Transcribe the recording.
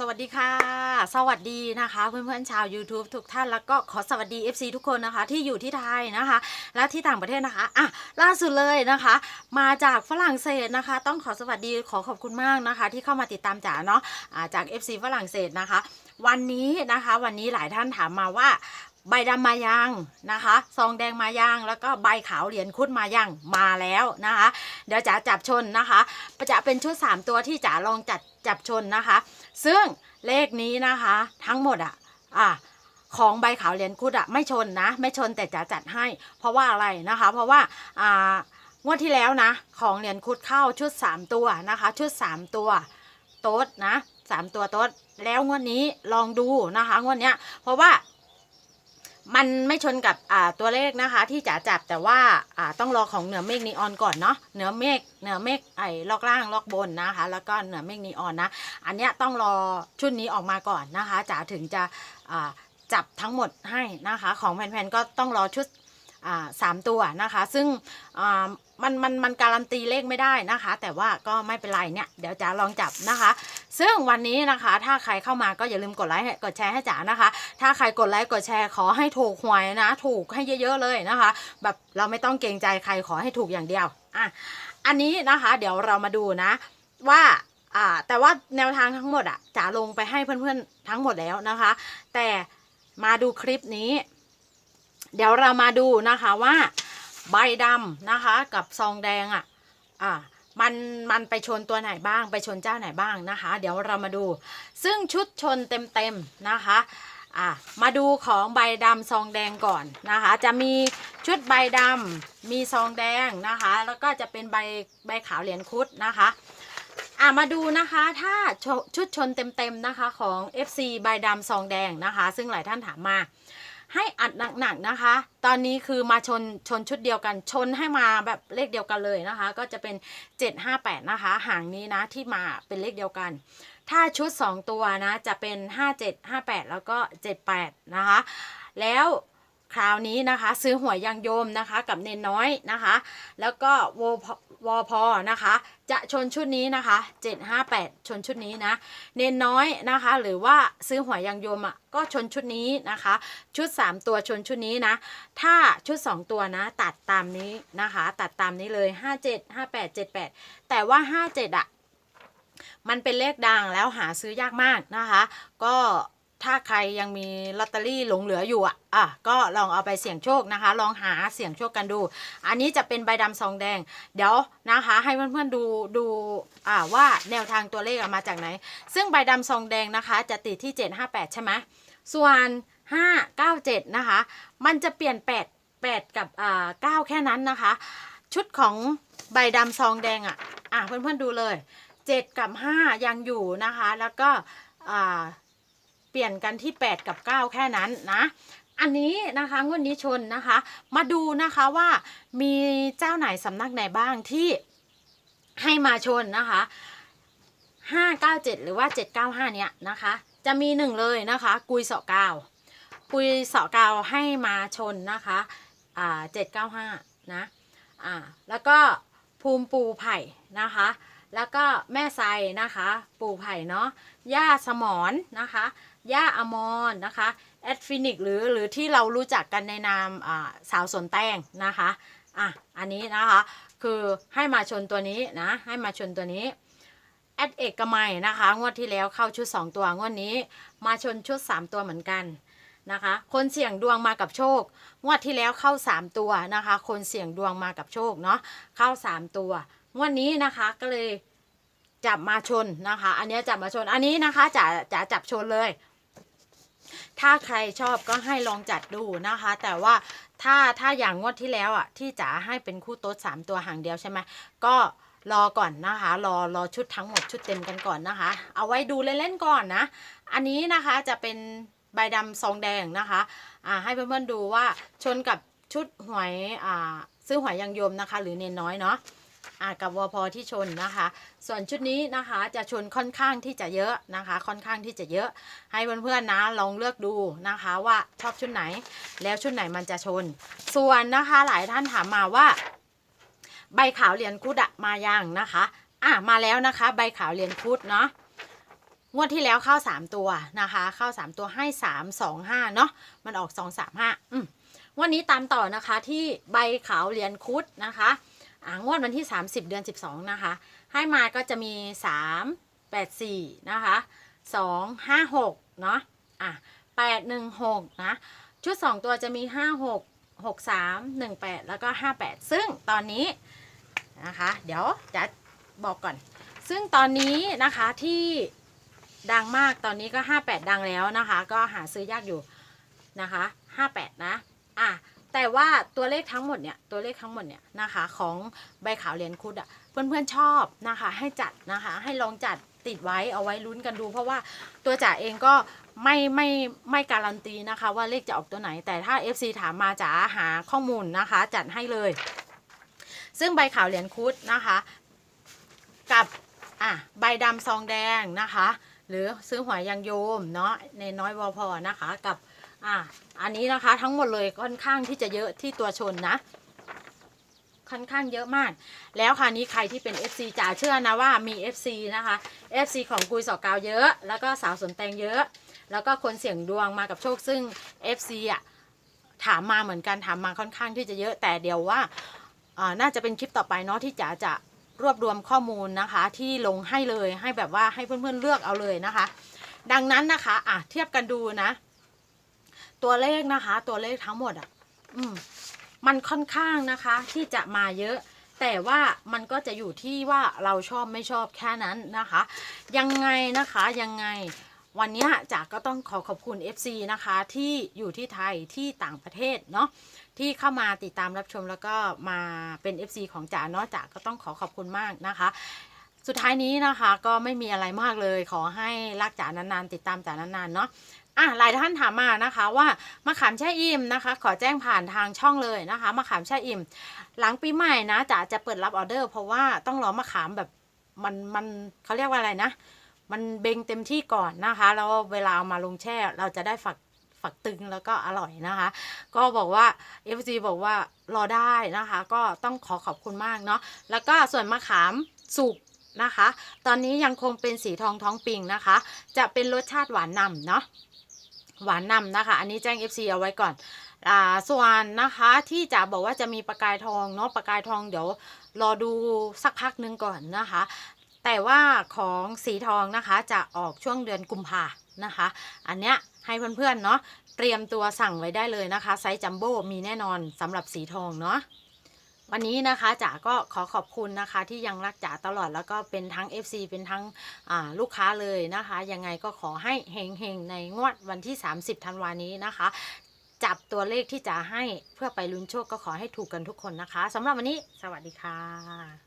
สวัสดีค่ะ สวัสดีนะคะเพื่อนๆชาว YouTube ทุกท่านแล้วก็ขอสวัสดี FC ทุกคนนะคะ ที่อยู่ที่ไทยนะคะ และที่ต่างประเทศนะคะอะล่าสุดเลยนะคะ มาจากฝรั่งเศสนะคะ ต้องขอสวัสดีขอขอบคุณมากนะคะ ที่เข้ามาติดตามจ๋าเนาะะจาก FC ฝรั่งเศสนะคะ วันนี้นะคะ วันนี้หลายท่านถามมาว่า ใบดำมายังนะคะ ซองแดงมายังแล้วก็ใบขาวเหรียญคุดมายังมาแล้วนะคะ เดี๋ยวจ๋าจับชนนะคะจะเป็นชุด 3 ตัวที่จ๋าลองจัดจับชนนะคะ ซึ่งเลขนี้นะคะ ทั้งหมดอะอะของใบขาวเหรียญคุดอะไม่ชนนะ ไม่ชนแต่จ๋าจัดให้ เพราะว่าอะไรนะคะ เพราะว่าอ่างวดที่แล้วนะ ของเหรียญคุดเข้าชุด 3 ตัวนะคะ ชุด 3 ตัวโต๊ดนะสามตัวโต๊ดแล้วงวดนี้ลองดูนะคะงวดเนี้ยเพราะว่า มันไม่ชนกับอ่าตัวเลขนะคะ ที่จ๋าจับแต่ว่าอ่าต้องรอของเหนือเมฆนีออนก่อนเนาะเหนือเมฆเหนือเมฆไอ้ลอกล่างลอกบนนะคะ แล้วก็เหนือเมฆนีออนนะ อันเนี้ยต้องรอชุดนี้ออกมาก่อนนะคะจ๋าถึงจะอ่าจับทั้งหมดให้นะคะ ของแผ่นๆก็ต้องรอชุดอ่าสามตัวนะคะ ซึ่งอ่า มันมันมันการันตีเลขไม่ได้นะคะ แต่ว่าก็ไม่เป็นไรเนี่ยเดี๋ยวจ๋าลองจับนะคะ ซึ่งวันนี้นะคะ ถ้าใครเข้ามาก็อย่าลืมกดไลค์กดแชร์ให้จ๋านะคะ ถ้าใครกดไลค์กดแชร์ขอให้ถูกหวยนะ ถูกให้เยอะๆเลยนะคะ แบบเราไม่ต้องเกรงใจใครขอให้ถูกอย่างเดียวอะอันนี้นะคะเดี๋ยวเรามาดูนะว่าอ่าแต่ว่าแนวทางทั้งหมดอะจ๋าลงไปให้เพื่อนๆทั้งหมดแล้วนะคะ แต่มาดูคลิปนี้ เดี๋ยวเรามาดูนะคะว่า ใบดำนะคะ กับซองแดงอะอ่ามันมันไปชนตัวไหนบ้างไปชนเจ้าไหนบ้างนะคะ เดี๋ยวเรามาดู ซึ่งชุดชนเต็มๆนะคะอะมาดูของใบดำซองแดงก่อนนะคะ จะมีชุดใบดำมีซองแดงนะคะ แล้วก็จะเป็นใบใบขาวเหรียญคุดนะคะอะมาดูนะคะถ้าชชุดชนเต็มๆนะคะของ FC ใบดำซองแดงนะคะ ซึ่งหลายท่านถามมา ให้อัดหนักๆนะคะ ตอนนี้คือมาชนชนชุดเดียวกัน ชนให้มาแบบเลขเดียวกันเลยนะคะ ก็จะเป็น 758 นะคะ หางนี้นะที่มาเป็นเลขเดียวกัน ถ้าชุด 2 ตัวนะจะเป็น 57 58 แล้วก็ 78 นะคะ แล้วคราวนี้นะคะ ซื้อหวยยังโยมนะคะ กับเนนน้อยนะคะ แล้วก็ว วพนะคะ จะชนชุดนี้นะคะ 758 ชนชุดนี้นะ เนนน้อยนะคะ หรือว่าซื้อหวยยังโยมอะก็ชนชุดนี้นะคะ ชุด 3 ตัวชนชุดนี้นะ ถ้าชุด 2 ตัวนะ ตัดตามนี้นะคะ ตัดตามนี้เลย 57 58 78 แต่ว่า 57 อะ มันเป็นเลขดังแล้วหาซื้อยากมากนะคะ ก็ ถ้าใครยังมีลอตเตอรี่หลงเหลืออยู่อะอะก็ลองเอาไปเสี่ยงโชคนะคะ ลองหาเสี่ยงโชคกันดู อันนี้จะเป็นใบดำซองแดง เดี๋ยวนะคะ ให้เพื่อนๆดูดูอ่าว่าแนวทางตัวเลขอะมาจากไหน ซึ่งใบดำซองแดงนะคะ จะติดที่ 758 ใช่ไหมส่วน597 นะคะ มันจะเปลี่ยน 8 8 กับอ่า9แค่นั้นนะคะ ชุดของใบดำซองแดงอะอะเพื่อนๆดูเลย 7 กับ 5 ยังอยู่นะคะ แล้วก็อ่า ปลี่ยนกันที่ 8 กับ 9 แค่นั้นนะอันนี้นะคะงวดนี้ชนนะคะ มาดูนะคะว่ามีเจ้าไหนสำนักไหนบ้างที่ให้มาชนนะคะ597หรือว่า795เนี่ยนะคะ จะมีหนึ่งเลยนะคะ กุยเสาะกาวกุยเสาะกาวให้มาชนนะคะอ่า795นะอ่าแล้วก็ภูมิปูไผ่นะคะ แล้วก็แม่ไซนะคะ ปูไผ่เนาะย่าสมอนนะคะ ย่าอมรนนะคะแอดฟินิกหรือหรือที่เรารู้จักกันในนามสาวสนแต้งนะคะอะอันนี้นะคะคือให้มาชนตัวนี้นะให้มาชนตัวนี้แอดเอกมัยนะคะงวดที่แล้วเข้าชุด 2 ตัวงวดนี้มาชนชุด 3 ตัวเหมือนกันนะคะ คนเสี่ยงดวงมากับโชค งวดที่แล้วเข้า 3 ตัวนะคะ คนเสี่ยงดวงมากับโชคเนาะเข้า 3 ตัวงวดนี้นะคะก็เลยจับมาชนนะคะ อันนี้จับมาชนอันนี้นะคะจะจะจับชนเลย ถ้าใครชอบก็ให้ลองจัดดูนะคะ แต่ว่าถ้าถ้าอย่างงวดที่แล้วอะที่จ๋าให้เป็นคู่โต๊ดสามตัวหางเดียวใช่ไหมก็รอก่อนนะคะ รอรอชุดทั้งหมดชุดเต็มกันก่อนนะคะ เอาไว้ดูเล่นๆก่อนนะ อันนี้นะคะจะเป็นใบดำซองแดงนะคะอ่าให้เพื่อนๆดูว่าชนกับชุดหวยอ่าซื้อหวยยังยมนะคะ หรือเนนน้อยเนาะ อ่ากับวพที่ชนนะคะ ส่วนชุดนี้นะคะจะชนค่อนข้างที่จะเยอะนะคะ ค่อนข้างที่จะเยอะ ให้เพื่อนๆนะลองเลือกดูนะคะว่าชอบชุดไหน แล้วชุดไหนมันจะชน ส่วนนะคะหลายท่านถามมาว่า ใบขาวเหรียญคุดอะมายังนะคะอะมาแล้วนะคะ ใบขาวเหรียญคุดเนาะงวดที่แล้วเข้า 3 ตัวนะคะ เข้า 3 ตัวให้ 3 2 5เนาะมันออก 2 3 5อืมวันนี้ตามต่อนะคะที่ใบขาวเหรียญคุดนะคะ งวดวันที่ 30 เดือน 12 นะคะ ให้มาก็จะมี 3 8 4 นะคะ 2 5 6 เนาะอะ8 1 6 นะ ชุด 2 ตัวจะมี 5 6 6 3 1 8 แล้วก็ 58 ซึ่งตอนนี้นะคะ เดี๋ยวจะบอกก่อน ซึ่งตอนนี้นะคะที่ดังมากตอนนี้ก็ 58 ดังแล้วนะคะ ก็หาซื้อยากอยู่นะคะ 58 นะ อะ แต่ว่าตัวเลขทั้งหมดเนี่ยตัวเลขทั้งหมดเนี่ยนะคะของใบขาวเหรียญคุดอะ่ะเพื่อนๆชอบนะคะให้จัดนะคะให้ลองจัดติดไว้เอาไว้ลุ้นกันดู เพราะว่าตัวจ๋าเองก็ไม่ไม่ไม่การันตีนะคะว่าเลขจะออกตัวไหน แต่ถ้า FC ถามมาจ๋าหาข้อมูลนะคะ จัดให้เลย ซึ่งใบขาวเหรียญคุดนะคะ กับอะใบดำซองแดงนะคะ หรือซื้อหวยยางโยมเนาะในน้อยวอพอนะคะกับ อะอันนี้นะคะทั้งหมดเลยค่อนข้างที่จะเยอะที่ตัวชนนะค่อนข้างเยอะมาก แล้วคราวนี้ใครที่เป็น FC จ๋าเชื่อนะว่ามี FC นะคะ FC ของกุยสอกาวเยอะ แล้วก็สาวสนแตงเยอะ แล้วก็คนเสี่ยงดวงมากับโชคซึ่ง FC อะถามมาเหมือนกันถามมาค่อนข้างที่จะเยอะแต่เดี๋ยวว่าอ่าน่าจะเป็นคลิปต่อไปเนาะที่จ๋าจะรวบรวมข้อมูลนะคะ ที่ลงให้เลยให้แบบว่าให้เพื่อนๆเลือกเอาเลยนะคะ ดังนั้นนะคะอะเทียบกันดูนะ ตัวเลขนะคะ ตัวเลขทั้งหมดอะ อืม มันค่อนข้างนะคะ ที่จะมาเยอะ แต่ว่ามันก็จะอยู่ที่ว่าเราชอบไม่ชอบแค่นั้นนะคะ ยังไงนะคะยังไงวันนี้จ๋าก็ต้องขอขอบคุณ FC นะคะ ที่อยู่ที่ไทยที่ต่างประเทศเนาะที่เข้ามาติดตามรับชมแล้วก็มาเป็น FC ของจ๋าเนาะจ๋าก็ต้องขอขอบคุณมากนะคะ สุดท้ายนี้นะคะก็ไม่มีอะไรมากเลย ขอให้รักจ๋านานๆ ติดตามจ๋านานๆเนาะ อะหลายท่านถามมานะคะว่ามะขามแช่อิ่มนะคะ ขอแจ้งผ่านทางช่องเลยนะคะมะขามแช่อิ่ม หลังปีใหม่นะจ๋าจะเปิดรับออเดอร์ เพราะว่าต้องรอมะขามแบบมันมันเขาเรียกว่าอะไรนะ มันเบงเต็มที่ก่อนนะคะแล้วเวลาเอามาลงแช่เราจะได้ฝักฝักตึงแล้วก็อร่อยนะคะ ก็บอกว่า FC บอกว่ารอได้นะคะ ก็ต้องขอขอบคุณมากเนาะแล้วก็ส่วนมะขามสุกนะคะ ตอนนี้ยังคงเป็นสีทองท้องปิงนะคะ จะเป็นรสชาติหวานนำเนาะ หวานนำนะคะ อันนี้แจ้ง FC เอาไว้ก่อนอ่าส่วนนะคะที่จะบอกว่าจะมีประกายทองเนาะประกายทองเดี๋ยวรอดูสักพักหนึงก่อนนะคะ แต่ว่าของสีทองนะคะจะออกช่วงเดือนกุมภานะคะ อันเนี้ยให้เพื่อนๆเนาะเตรียมตัวสั่งไว้ได้เลยนะคะ ไซส์จัมโบ้มีแน่นอนสำหรับสีทองเนาะ วันนี้นะคะจ๋าก็ขอขอบคุณนะคะ ที่ยังรักจ๋าตลอดแล้วก็เป็นทั้ง FC เป็นทั้งลูกค้าเลยนะคะ ยังไงก็ขอให้เฮงๆ ในงวดวันที่ 30ธันวานี้นะคะ จับตัวเลขที่จ๋าให้เพื่อไปลุ้นโชคก็ขอให้ถูกกันทุกคนนะคะสำหรับวันนี้ สวัสดีค่ะ